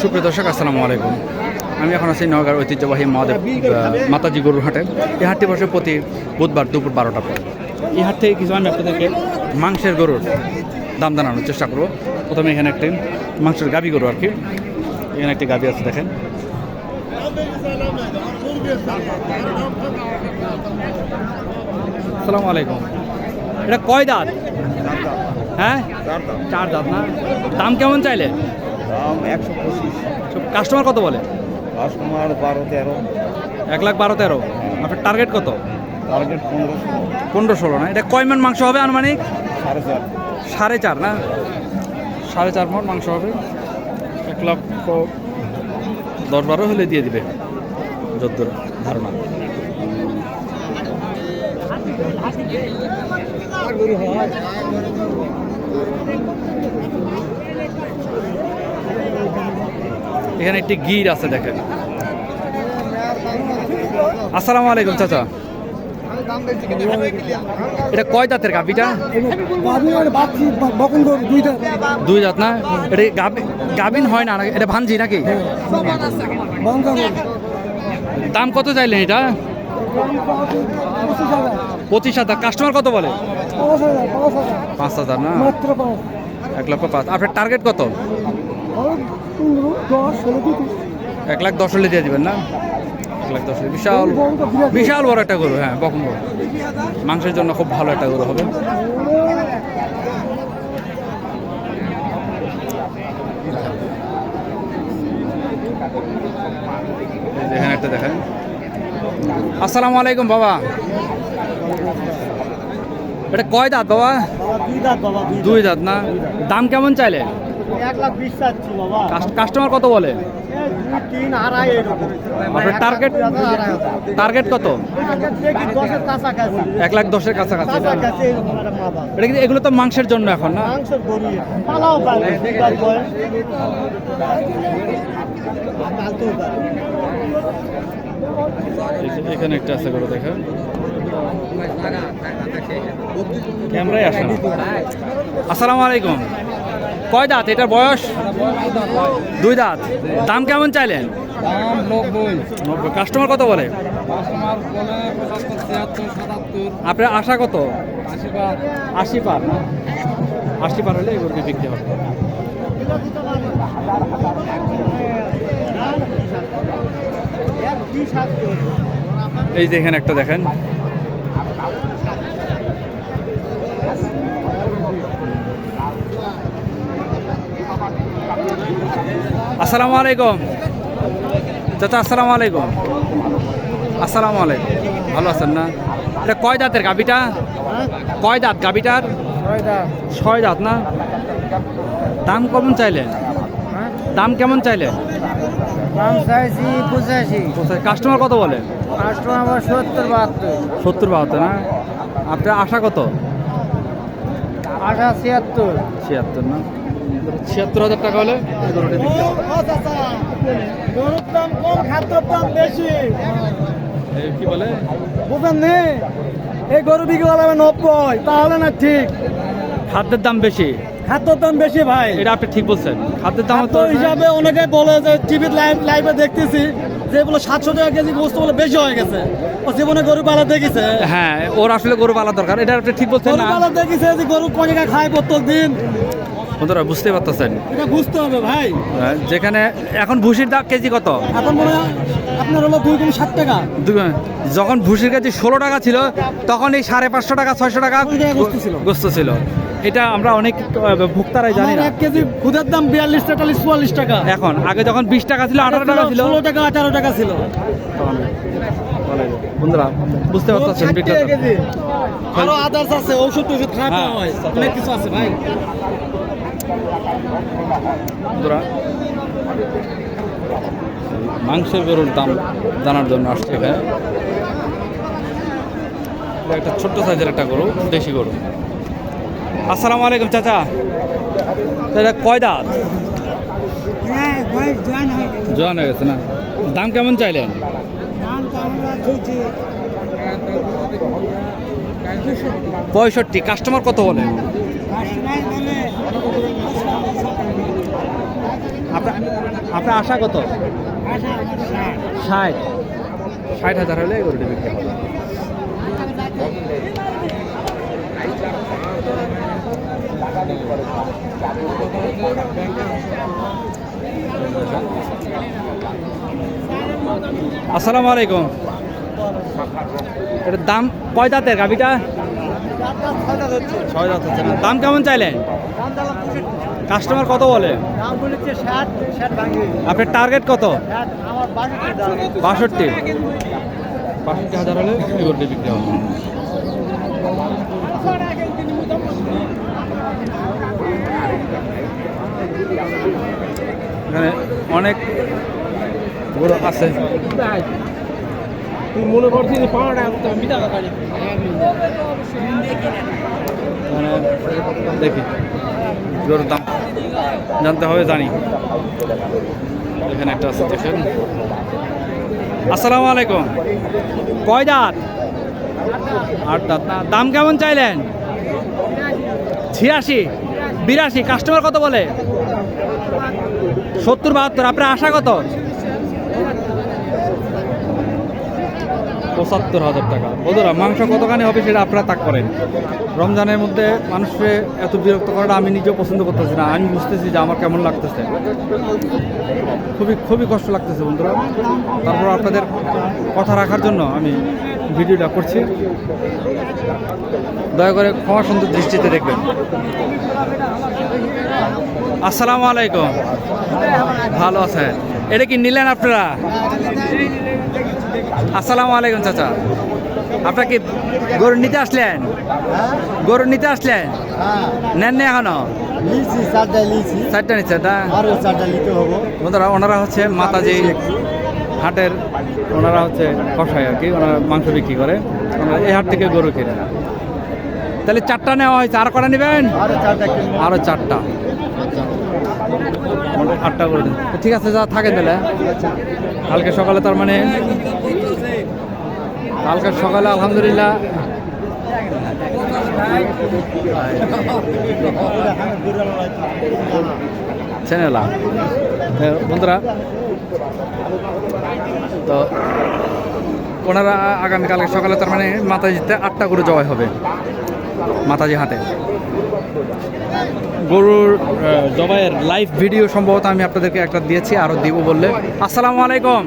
সুপ্রিয় দর্শক আসসালামু আলাইকুম। আমি এখন আছি নগর ঐতিহ্যবাহী মহাদেব মাতাজি গরুর হাটে। এই হাটটি বসে প্রতি বুধবার দুপুর বারোটা পর এই হাট থেকে কিছু আমি আপনাদেরকে মাংসের গরুর দাম জানানোর চেষ্টা করব। প্রথমে এখানে একটি মাংসের গাবি গরু আর কি। এখানে একটি গাবি আছে দেখেন। আসসালামু আলাইকুম। এটা কয় দাঁত? হ্যাঁ? চার দাঁত না? দাম কেমন চাইলে? দাম একশো পঁচিশ। কাস্টমার কত বলে? কাস্টমার বারো তেরো। এক লাখ বারো তেরো। আপনার টার্গেট কত? টার্গেট পনেরোশো পনেরো ষোলো না? এটা কয় মন মাংস হবে আনুমানিক? সাড়ে চার। সাড়ে চার না? সাড়ে চার মন মাংস হবে। এক লক্ষ দশ বারো হলে দিয়ে দিবে। যদ্দূর ধারণা। এখানে একটি গির আছে দেখেন। আসসালামু আলাইকুম, চাচা। এটা কয় দাঁতের গরু দুই জাত না? এটা গাভিন হয় না? এটা ভানজি নাকি? দাম কত চাইলেন এটা? পঁচিশ হাজার। কাস্টমার কত বলে? পাঁচ হাজার না? এক লক্ষ পাঁচ। আপনার টার্গেট কত? এক লাখ দশ হলে দিয়ে দিবেন না? এক লাখ দশ বিশাল বিশাল বড় একটা গরু হ্যাঁ বকন গরু। মাংসের জন্য খুব ভালো একটা গরু হবে। এখানে একটা দেখেন। আসসালামু আলাইকুম বাবা। এটা কয় দাঁত বাবা? দুই দাঁত না? দাম কেমন চাইলে কাস্টমার কত বলে? আপনার টার্গেট টার্গেট কত? এক লাখ দশের কাছাকাছি। এটা কিন্তু এগুলো তো মাংসের জন্য এখন না? এখানে একটা আছে গরু দেখেন। ক্যামেরায় আসে না। আসসালামু আলাইকুম। কয় দাঁত? এটার বয়স? দুই দাঁত। দাম কেমন চাইলেন? কাস্টমার কত বলে? আপনার আশা কত? আশি পার। আশি পার হলে এগুলোকে বিক্রি হবে। এই যে এখানে একটা দেখেন। আসসালামু আলাইকুম। চাচা আসসালামু আলাইকুম। আসসালামু আলাইকুম। ভালো আছেন না? এটা কয় দাঁতের গাবিটা কয় দাঁত গাবিটার ছয় দাঁত। না? দাম কেমন চাইলেন? দাম কেমন চাইলেন? দাম চাইছি পঁচাশি। কাস্টমার কত বলে? কাস্টমার আবার সত্তর বাহাত্তর। সত্তর বাহাত্তর না? আপনার আশা কত? আশা ছিয়াত্তর। ছিয়াত্তর না? ছিয়াত্তর হাজার টাকা হলে এই গরুটি বিক্রি হবে। গরুর দাম কম খাদ্যর দাম বেশি। কি বলে? বুঝেন নে? এই গরু বিক্রি নব্বই তাহলে না ঠিক। খাদ্যের দাম বেশি? খাদ্যর দাম বেশি ভাই। এটা আপনি ঠিক বলছেন। খাদ্যের দাম তো হিসাবে অনেকে বলে যে টিভির লাইভ লাইভে দেখতেছি যে বলে সাতশো টাকা কেজি গোস্ত বলে বেশি হয়ে গেছে। ও জীবনে গরু পালা দেখিছে। হ্যাঁ ওর আসলে গরু পালা দরকার। এটা আপনি ঠিক বলছেন গরু পালা দেখিছে যে গরু কনিকা খায় প্রত্যেক দিন? বন্ধুরা বুঝতে পারতেছেন। এটা বুঝতে হবে ভাই। হ্যাঁ, যেখানে এখন ভুসির দাম কেজি কত? এখন মনে আপনার হলো দুই গুণ ষাট টাকা। যখন ভুসির কেজি ষোলো টাকা ছিল তখন এই সাড়ে পাঁচশো টাকা ছয়শো টাকা গোস্ত ছিল। এটা আমরা অনেক ভোক্তারাই জানি না। এক কেজি খুদের দাম বিয়াল্লিশ তেতাল্লিশ চুয়াল্লিশ টাকা। এখন আগে যখন বিশ টাকা ছিল আঠারো টাকা ছিল। ষোলো টাকা আঠারো টাকা ছিল। বন্ধুরা বুঝতে পারতেছেন। আরও আদার্স আছে ঔষধ টষুধ খাওয়া হ্যাঁ, হয়। অনেক কিছু আছে ভাই। বন্ধুরা মাংসের গরুর দাম জানার জন্য আসছে এখানে। একটা ছোট্ট সাইজের একটা গরু দেশি গরু। আসসালামু আলাইকুম চাচা। এটা কয় দাঁত? হ্যাঁ জোয়ান হয়ে গেছে। না? দাম কেমন চাইলেন? পঁয়ষট্টি কাস্টমার কত বলে আপনার আশা কত? ষাট। ষাট হাজার হলে এই গরুটি বিক্রি হবে। আসসালামু আলাইকুম। এটার দাম কয় দাঁতের গাভিটা? ছয় দাঁত হচ্ছে। দাম কেমন চাইলেন? কাস্টমার কত বলে? আপনার টার্গেট কত? বাষট্টি বাষট্টি। হাজার হলে গরুটি বিক্রি হবে। এখানে অনেক গরু আছে। তুই মনে করছিস মানে দেখি। গরুর দাম জানতে হবে, জানি। এখানে একটা আছে, দেখেন। আসসালামু আলাইকুম। কয় দাঁত? আট দাঁত। না দাম কেমন চাইলেন? ছিয়াশি। বিরাশি। কাস্টমার কত বলে? সত্তর, বাহাত্তর। আপনার আশা কত? পঁচাত্তর হাজার টাকা। বন্ধুরা মাংস কতখানি হবে সেটা আপনারা তাক করেন। রমজানের মধ্যে মানুষকে এত বিরক্ত করাটা আমি নিজেও পছন্দ করতেছি না। আমি বুঝতেছি যে আমার কেমন লাগতেছে। খুবই খুবই কষ্ট লাগতেছে, বন্ধুরা। তারপর আপনাদের কথা রাখার জন্য আমি ভিডিওটা করছি। দয়া করে ক্ষমা সুন্দর দৃষ্টিতে দেখবেন। আসসালামু আলাইকুম। ভালো আছেন। এটা কি নিলেন আপনারা? আসসালামু আলাইকুম চাচা। আপনারা কি গরু নিতে আসলেন? গরু নিতে আসলেন? নেন নি এখনও? চারটা নিচ্ছে বন্ধুরা ওনারা হচ্ছে মাতাজি হাটের ওনারা হচ্ছে কষাই আর কি ওনারা মাংস বিক্রি করে। ওনারা এই হাট থেকে গরু কিনে তাহলে চারটা নেওয়া হয়েছে আর কটা নেবেন? আরও চারটা আরও চারটা। আটটা করে ঠিক আছে যা থাকেন তাহলে। কালকে সকালে তার মানে কালকে সকালে আলহামদুলিল্লাহ। বন্ধুরা, তো ওনারা আগামীকালকে সকালে তার মানে মাতাজিতে আটটা গরু জবাই হবে, মাতাজি হাটে। গরুর জবাইয়ের লাইভ ভিডিও সম্ভবত আমি আপনাদেরকে একটা দিয়েছি আরও দিব বললে। আসসালামু আলাইকুম।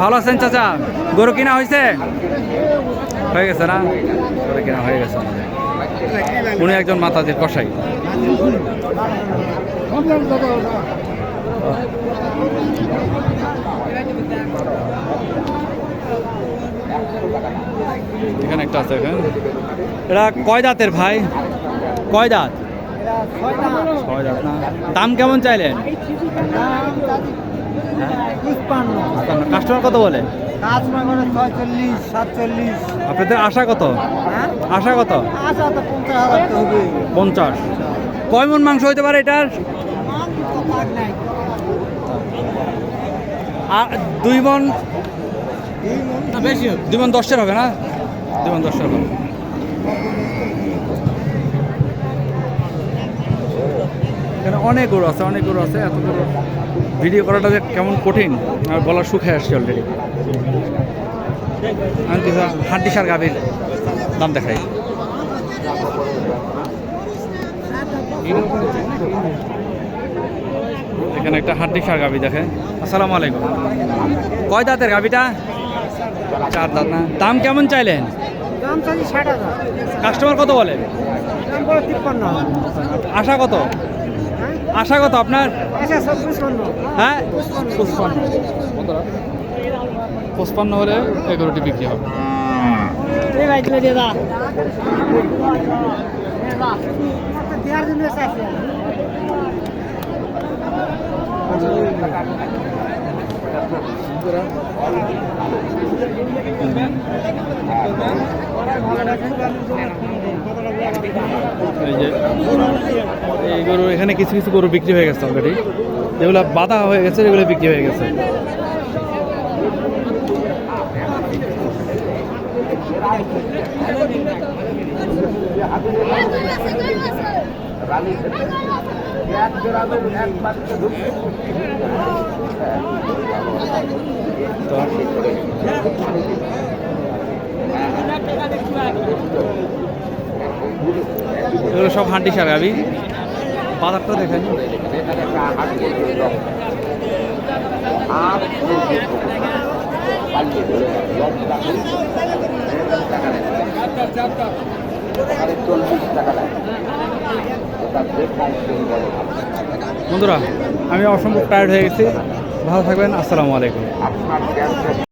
ভালো আছেন চাচা? গরু কিনা হয়েছে হয়ে গেছে না? গরু কিনা হয়ে গেছে উনি একজন মাতাজির কষাই এখানে একটা আছে এখানে এটা কয় দাঁতের ভাই? কয় দাঁত? ছয় দাঁত না? দাম কেমন চাইলেন? কাস্টমার কত বলে? আপনাদের আশা কত? হ্যাঁ? আশা কত? পঞ্চাশ কয় মন মাংস হইতে পারে এটার? আর দুই মন? বেশি দুই মন দশের হবে না? দুই মন দশের হবে। এখানে অনেক গরু আছে অনেক গরু আছে এত গরু। ভিডিও করাটা যে কেমন কঠিন আর গলার সুখে আসছে অলরেডি আমি কিছু হাড্ডি সার গাভীর দাম দেখাই। এখানে একটা হাড্ডি সার গাভী দেখেন। আসসালামু আলাইকুম। কয় দাঁতের গাভীটা? চার দাঁত না। দাম কেমন চাইলেন? দাম চাইছি ষাট হাজার। কাস্টমার কত বলে? আশা কত? আশা কত আপনার? আচ্ছা হ্যাঁ? পঁচপান্ন পঁচপান্ন হলে এগারোটি বিক্রি হবে। দেওয়ার জন্য এই গরু এখানে কিছু কিছু গরু বিক্রি হয়ে গেছে অলরেডি যেগুলো বাধা হয়ে গেছে সেগুলো বিক্রি হয়ে গেছে সব হান্ডি সার গাবি। বাজারটা দেখেন। টাকা টাকা বন্ধুরা আমি অসম্ভব টায়ার্ড হয়ে গেছি। ভালো থাকবেন আসসালামু আলাইকুম।